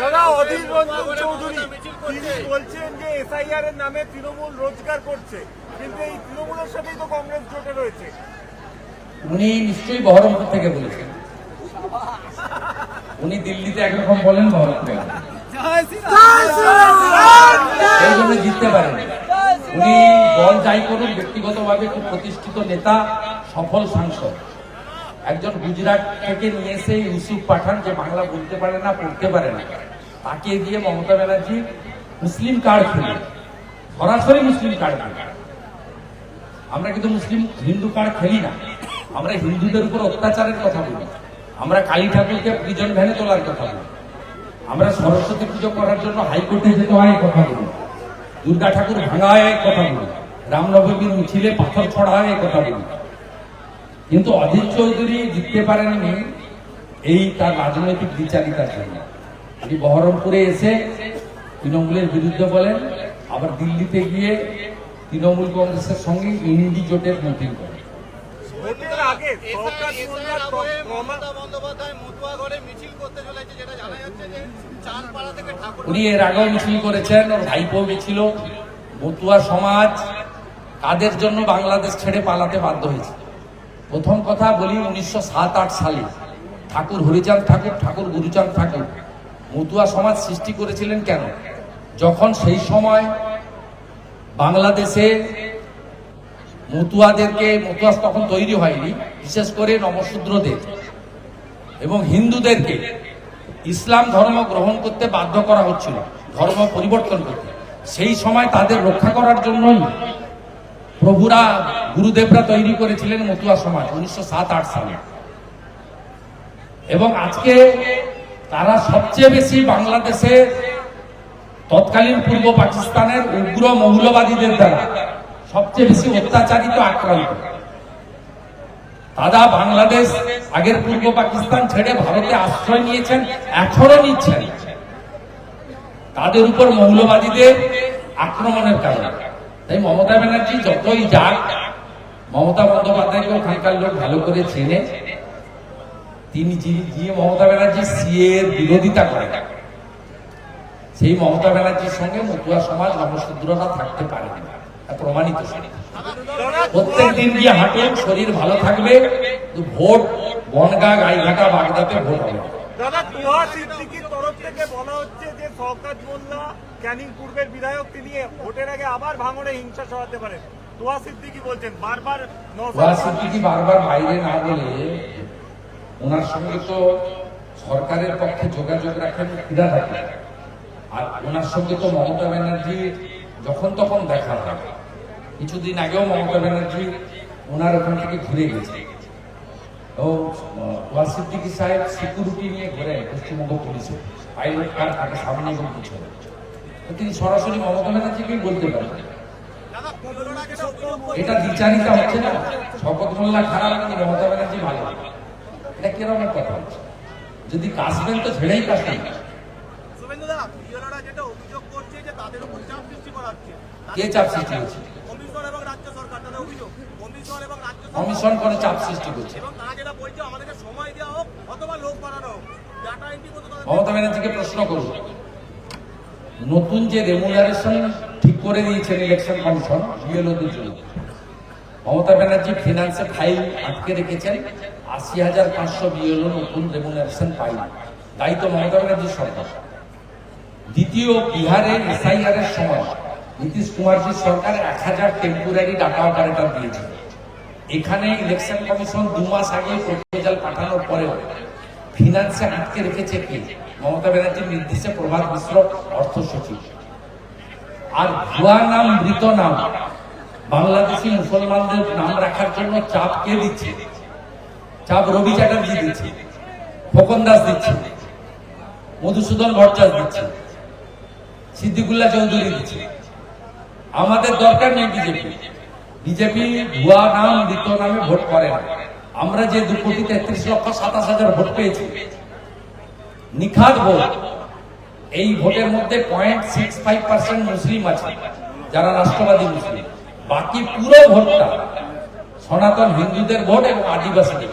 দাদা অধীর রঞ্জন চৌধুরী তিনি বলছেন যে এসআইআর এর নামে তৃণমূল রোজগার করছে কিন্তু এই তৃণমূলের সাথেই তো কংগ্রেস জোটে রয়েছে। উনি নিশ্চয়ই বহরমপুর থেকে বলেছেন। উনি দিল্লিতে একরকম বলেন বহরমপুরে এই জন্য জিততে পারেন। উনি দল যাই করুন ব্যক্তিগতভাবে খুব প্রতিষ্ঠিত নেতা সফল সাংসদ। একজন গুজরাট থেকে নিয়ে এসে ইউসুফ পাঠান যে বাংলা বলতে পারে না পড়তে পারে না। তাকে দিয়ে মমতা ব্যানার্জি মুসলিম কার্ড খেলে। সরাসরি মুসলিম কার্ড খেলে। আমরা কিন্তু মুসলিম হিন্দু কার্ড খেলি না। আমরা হিন্দুদের উপর অত্যাচারের কথা বলি। আমরা কালী ঠাকুরকে প্রিজন ভ্যানে তোলার কথা বলি। আমরা সরস্বতী পুজো করার জন্য হাইকোর্টে যেতে হয় কথা বলি। দুর্গা ঠাকুর ভাঙা হয় কথা বলি। রামনবমীর মিছিলে পাথর ছড়া হয় কথা বলি। কিন্তু অধীর চৌধুরী জিততে পারেননি এই তার রাজনৈতিক বিচারিতার জন্য। উনি বহরমপুরে এসে তৃণমূলের বিরুদ্ধে বলেন আবার দিল্লিতে গিয়ে তৃণমূল কংগ্রেসের সঙ্গে ইন্ডি জোটের মিটিং করেন। উনি এর আগেও মিছিল করেছেন ওর ভাইপো মিছিল মতুয়া সমাজ কাদের জন্য বাংলাদেশ ছেড়ে পালাতে বাধ্য হয়েছে। প্রথম কথা বলি উনিশশো সাত আট সালে ঠাকুর হরিচাঁদ ঠাকুর ঠাকুর গুরুচাঁদ ঠাকুর মতুয়া সমাজ সৃষ্টি করেছিলেন কেন? যখন সেই সময় বাংলাদেশে মতুয়াদেরকে, মতুয়া তখন তৈরি হয়নি, বিশেষ করে নমশূদ্রদের এবং হিন্দুদেরকে ইসলাম ধর্ম গ্রহণ করতে বাধ্য করা হচ্ছিল, ধর্ম পরিবর্তন করতে। সেই সময় তাদের রক্ষা করার জন্যই প্রভুরা গুরুদেবরা তৈরি করেছিলেন মতুয়া সমাজ, উনিশশো সাত আট সালে। এবং আজকে তারা সবচেয়ে বেশি বাংলাদেশে তৎকালীন পূর্ব পাকিস্তানের উগ্র মৌলবাদীদের দ্বারা সবচেয়ে বেশি অত্যাচারিত, আক্রান্ত। দাদা বাংলাদেশ আগের পূর্ব পাকিস্তান ছেড়ে ভারতে আশ্রয় নিয়েছেন এখনও নিচ্ছেন। তাদের উপর মৌলবাদীদের আক্রমণের কারণে। তাই মমতা ব্যানার্জি যতই যাক, মমতা বন্দ্যোপাধ্যায়কে ওখানকার লোক ভালো করে চেনে। তিনি যিনি যিনি মমতা ব্যানার্জি সিএ এর বিরোধিতা করেন সেই মমতা ব্যানার্জির সঙ্গে মতুয়া সমাজ নবশূদ্ররা থাকতে পারে না প্রমাণিত প্রত্যেক দিন গিয়ে হাঁটুন শরীর ভালো থাকবে ভোট বনগা গাইঘাটা বাগদাতে ভোট হবে দাদা তুহা সিদ্দিকির তরফ থেকে বলা হচ্ছে যে শওকত মোল্লা ক্যানিং পূর্বের বিধায়ক তিনি ভোটের আগে আবার ভাঙড়ে হিংসা সরাতে পারেন। তুহা সিদ্দিকি বলছেন বারবার নওশাদ সিদ্দিকি বারবার বাইরে না বলে ওনার সঙ্গে তো সরকারের পক্ষে যোগাযোগ রাখেন ক্রীড়া থাকে। আর ওনার সঙ্গে তো মমতা ব্যানার্জি যখন তখন দেখা হয়। কিছুদিন আগেও মমতা ব্যানার্জি ওনার ওখান থেকে ঘুরে গেছে। ও ওয়াজ সাহেব সিকিউরিটি নিয়ে ঘুরে পশ্চিমবঙ্গ পুলিশে। পাইলট কার থাকে, সামনে এবং পিছনে তিনি সরাসরি মমতা ব্যানার্জিকেই বলতে পারেন। এটা বিচারিতা হচ্ছে না? শপথ মোল্লা খারাপ মমতা ব্যানার্জি ভালো। এটা কীরকম কথা। যদি কাশবেন তো ছেড়েই কাশবেন। কে চাপ সৃষ্টি হচ্ছে কমিশন এবং রাজ্য সরকার অভিযোগ। কমিশন এবং কমিশন করে চাপ সৃষ্টি করছে। মমতা ব্যানার্জিকে প্রশ্ন নতুন যে রেমুনারেশন ঠিক করে দিয়েছেন ইলেকশন কমিশন বিএলওদের জন্য। মমতা ব্যানার্জি ফিনান্সে ফাইল আটকে রেখেছেন। আশি হাজার পাঁচশো বিএলও নতুন রেমুনারেশন পাইল তাই তো মমতা ব্যানার্জির সরকার। দ্বিতীয় বিহারে এসআইআর এর সময় নীতিশ কুমারজির সরকার এক হাজার টেম্পোরারি ডাটা অপারেটর দিয়েছে এখানে ইলেকশন কমিশন দু মাস আগে প্রপোজাল পাঠানোর পরেও ফিনান্সে আটকে রেখেছে কি? মমতা ব্যানার্জির নির্দেশে প্রভাত মিশ্র, অর্থ সচিব। আর ভুয়া নাম, মৃত নাম, বাংলাদেশি মুসলমানদের নাম রাখার জন্য চাপ কে দিচ্ছে? চাপ রবি চ্যাটার্জি দিচ্ছে, খোকন দাস দিচ্ছে, মধুসূদন ভট্টাচার্য দিচ্ছে, সিদ্দিকুল্লাহ চৌধুরী দিচ্ছে। আমাদের দরকার নেই বিজেপি। বিজেপি ভুয়া নাম মৃত নামে ভোট করে না। আমরা যে দু কোটি তেত্রিশ লক্ষ সাতাশ হাজার ভোট পেয়েছি, নিখাত ভোট। এই ভোটের মধ্যে point six five percent Muslim আছে, যারা রাষ্ট্রবাদী মুসলিম। বাকি পুরো ভোটটা সনাতন হিন্দুদের ভোট এবং আদিবাসীদের